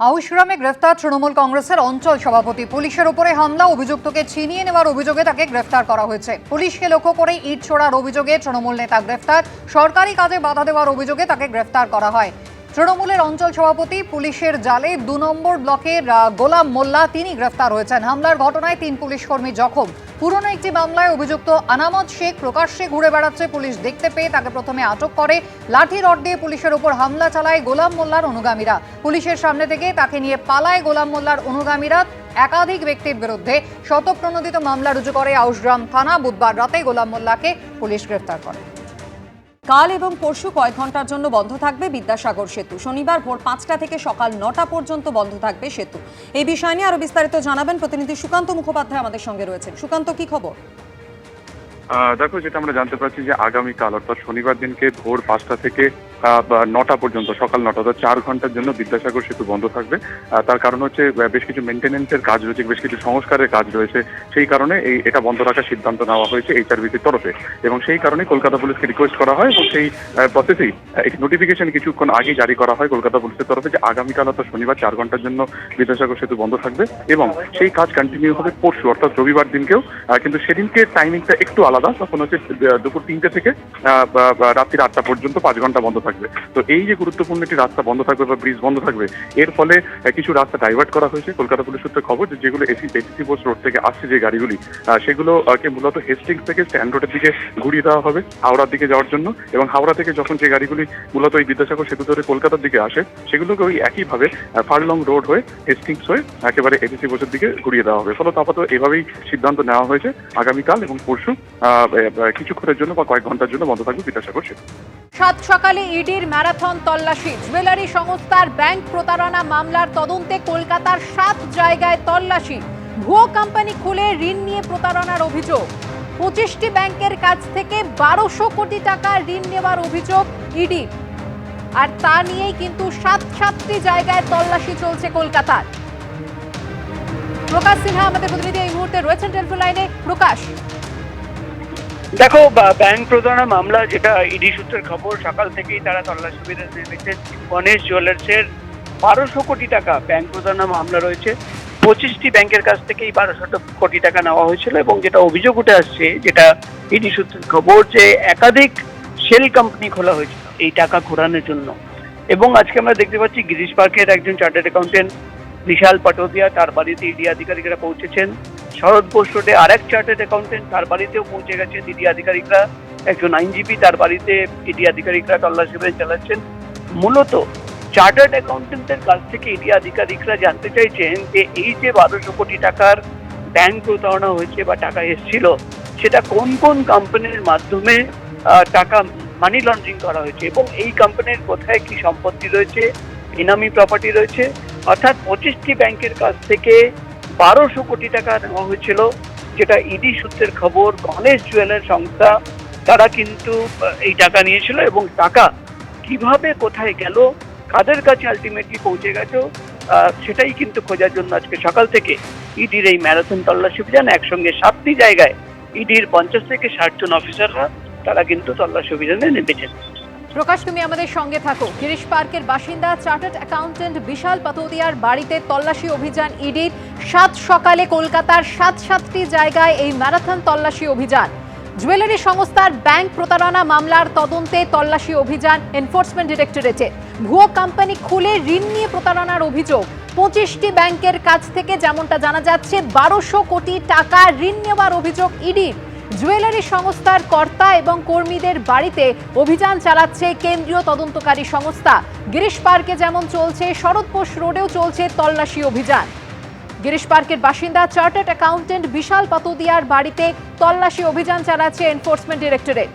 আউশগ্রামে গ্রেফতার তৃণমূল কংগ্রেসের অঞ্চল সভাপতি। পুলিশের উপরে হামলা, অভিযুক্তকে ছিনিয়ে নেওয়ার অভিযোগে তাকে গ্রেফতার করা হয়েছে। পুলিশকে লক্ষ্য করে ইট ছোড়ার অভিযোগে তৃণমূল নেতা গ্রেফতার। সরকারি কাজে বাধা দেওয়ার অভিযোগে তাকে গ্রেফতার করা হয়। তৃণমূলের অঞ্চল সভাপতি পুলিশের জালে দু নম্বর ব্লকের গোলাম মোল্লা, তিনি গ্রেফতার হয়েছেন। হামলার ঘটনায় তিন পুলিশ কর্মী জখম। পুরনো একটি মামলায় অভিযুক্ত আনামত শেখ প্রকাশ্যে ঘুরে বেড়াচ্ছে পুলিশ। দেখতে পেয়ে তাকে প্রথমে আটক করে লাঠি রড দিয়ে পুলিশের উপর হামলা চালায় গোলাম মোল্লার অনুগামীরা। পুলিশের সামনে থেকে তাকে নিয়ে পালায় গোলাম মোল্লার অনুগামীরা। একাধিক ব্যক্তির বিরুদ্ধে শতপ্রণোদিত মামলা রুজু করে আউশগ্রাম থানা। বুধবার রাতে গোলাম মোল্লাকে পুলিশ গ্রেফতার করে। কাল এবং পরশু কয়েক ঘণ্টার জন্য বন্ধ থাকবে বিদ্যাসাগর সেতু। শনিবার ভোর পাঁচটা থেকে সকাল নটা পর্যন্ত বন্ধ থাকবে সেতু। এই বিষয় নিয়ে আরও বিস্তারিত জানাবেন প্রতিনিধি সুকান্ত মুখোপাধ্যায় আমাদের সঙ্গে রয়েছেন। সুকান্ত, কি খবর? দেখো, যেটা আমরা জানতে পারছি যে আগামীকাল, অর্থাৎ শনিবার দিনকে ভোর পাঁচটা থেকে নটা পর্যন্ত, সকাল নটা, অর্থাৎ চার ঘণ্টার জন্য বিদ্যাসাগর সেতু বন্ধ থাকবে। তার কারণ হচ্ছে বেশ কিছু মেনটেনেন্সের কাজ রয়েছে, বেশ কিছু সংস্কারের কাজ রয়েছে। সেই কারণে এই, এটা বন্ধ রাখার সিদ্ধান্ত নেওয়া হয়েছে এইচআরবিসির তরফে। এবং সেই কারণে কলকাতা পুলিশকে রিকোয়েস্ট করা হয় এবং সেই প্রসেসেই একটি নোটিফিকেশন কিছুক্ষণ আগে জারি করা হয় কলকাতা পুলিশের তরফে যে আগামীকাল, অর্থাৎ শনিবার চার ঘণ্টার জন্য বিদ্যাসাগর সেতু বন্ধ থাকবে এবং সেই কাজ কন্টিনিউ হবে পরশু, অর্থাৎ রবিবার দিনকেও। কিন্তু সেদিনকে টাইমিংটা একটু আলাদা। তখন হচ্ছে দুপুর তিনটে থেকে রাত্রির আটটা পর্যন্ত পাঁচ ঘণ্টা বন্ধ থাকবে। তো এই যে গুরুত্বপূর্ণ একটি রাস্তা বন্ধ থাকবে বা ব্রিজ বন্ধ থাকবে এর ফলে কিছু রাস্তা ডাইভার্ট করা হয়েছে। কলকাতা পুলিশ সূত্রে খবর যেগুলো এসি এসিসি বোস রোড থেকে আসছে যে গাড়িগুলি আহ, সেগুলো আহ, কে মূলত হেস্টিংস থেকে স্ট্যান্ড রোডের দিকে ঘুরিয়ে দেওয়া হবে হাওড়ার দিকে যাওয়ার জন্য। এবং হাওড়া থেকে যখন যে গাড়িগুলি মূলত এই বিদ্যাসাগর সেতু ধরে কলকাতার দিকে আসে সেগুলোকে ওই একইভাবে ফারলং রোড হয়ে হেস্টিংস হয়ে একেবারে এসিসি বোসের দিকে ঘুরিয়ে দেওয়া হবে। ফলত আপাতত এভাবেই সিদ্ধান্ত নেওয়া হয়েছে। আগামীকাল এবং পরশু কিছুক্ষণের জন্য বা কয়েক ঘণ্টার জন্য বন্ধ থাকবে বিদ্যাসাগর সেতু। সাত সকালে ইডির ম্যারাথন তল্লাশি। জুয়েলারি সংস্থার ব্যাংক প্রতারণা মামলার তদন্তে কলকাতার সাত জায়গায় তল্লাশি। ভুয়ো কোম্পানি খুলে ঋণ নিয়ে প্রতারণার অভিযোগ। পঁচিশটি ব্যাংকের কাছ থেকে বারোশো কোটি টাকা ঋণ নেওয়ার অভিযোগ ইডি। আর তা নিয়েই কিন্তু সাত সাতটি জায়গায় তল্লাশি চলছে কলকাতার। প্রকাশ সিনহা, আমাদের প্রতিনিধি এই মুহূর্তে রয়েছেন টেলিফোন লাইনে। প্রকাশ। দেখো ব্যাংক প্রতারণা মামলা যেটা ইডি সূত্রের খবর, সকাল থেকেই তারা তল্লাশি অভিযান নেমেছে গণেশ জুয়েলার্সের বারোশো কোটি টাকা ব্যাংক প্রতারণা মামলা রয়েছে। পঁচিশটি ব্যাংকের কাছ থেকেই বারোশো কোটি টাকা নেওয়া হয়েছিল এবং যেটা অভিযোগ উঠে আসছে, যেটা ইডি সূত্রের খবর যে একাধিক সেল কোম্পানি খোলা হয়েছিল এই টাকা ঘোরানোর জন্য। এবং আজকে আমরা দেখতে পাচ্ছি, গিরিশ পার্কের একজন চার্টার্ড অ্যাকাউন্টেন্ট বিশাল পাটোদিয়া, তার বাড়িতে ইডি আধিকারিকরা পৌঁছেছেন। শরৎ বোস রোডে আরেক চার্টার্ড অ্যাকাউন্টেন্ট তার বাড়িতেও পৌঁছে গেছে। ইডি আধিকারিকরা, একজন আইনজীবী তার বাড়িতে ইডি আধিকারিকরা তল্লাশি অভিযান চালাচ্ছেন। মূলত চার্টার্ড অ্যাকাউন্টেন্টের কাছ থেকে ইডি আধিকারিকরা জানতে চাইছেন যে এই যে বারোশো কোটি টাকার ব্যাংক প্রতারণা হয়েছে বা টাকা এসেছিল, সেটা কোন কোন কোম্পানির মাধ্যমে টাকা মানি লন্ডারিং করা হয়েছে এবং এই কোম্পানির কোথায় কি সম্পত্তি রয়েছে ইনামি প্রপার্টি রয়েছে, অর্থাৎ পঁচিশটি ব্যাংকের কাছ থেকে বারোশো কোটি টাকা নেওয়া হয়েছিল, যেটা ইডি সূত্রের খবর, গণেশ জুয়েলার সংস্থা, তারা কিন্তু এই টাকা নিয়েছিল এবং টাকা কীভাবে কোথায় গেল, কাদের কাছে আলটিমেটলি পৌঁছে গেছে সেটাই কিন্তু খোঁজার জন্য আজকে সকাল থেকে ইডির এই ম্যারাথন তল্লাশি অভিযান, একসঙ্গে সাতটি জায়গায় ইডির পঞ্চাশ থেকে ষাট জন অফিসাররা তারা কিন্তু তল্লাশি অভিযানে নেমেছেন। প্রকাশ, তুমি আমাদের সঙ্গে থাকো। গিরিশ পার্কের বাসিন্দা, চার্টার্ড অ্যাকাউন্টেন্ট বিশাল পাতোদিয়ার বাড়িতে তল্লাশি অভিযান, ইডির সাত সকালে কলকাতার সাত সাতটি জায়গায় এই ম্যারাথন তল্লাশি অভিযান। জুয়েলারি সংস্থার ব্যাংক প্রতারণা মামলার তদন্তে তল্লাশি অভিযান এনফোর্সমেন্ট ডিরেক্টরেটে। ভুয়ো কোম্পানি খুলে ঋণ নিয়ে প্রতারণার অভিযোগ। পঁচিশটি ব্যাংকের কাছ থেকে যেমনটা জানা যাচ্ছে, বারোশো কোটি টাকা ঋণ নেওয়ার অভিযোগ ইডির। জুয়েলারি সংস্থার কর্তা এবং কর্মীদের বাড়িতে অভিযান চালাচ্ছে কেন্দ্রীয় তদন্তকারী সংস্থা। গিরিশ পার্কে যেমন চলছে শরৎপোষ রোডেও চলছে তল্লাশি অভিযান। গিরিশ পার্কের বাসিন্দা, চার্টার্ড অ্যাকাউন্টেন্ট বিশাল পাতুদিয়ার বাড়িতে তল্লাশি অভিযান চালাচ্ছে এনফোর্সমেন্ট ডিরেক্টরেট।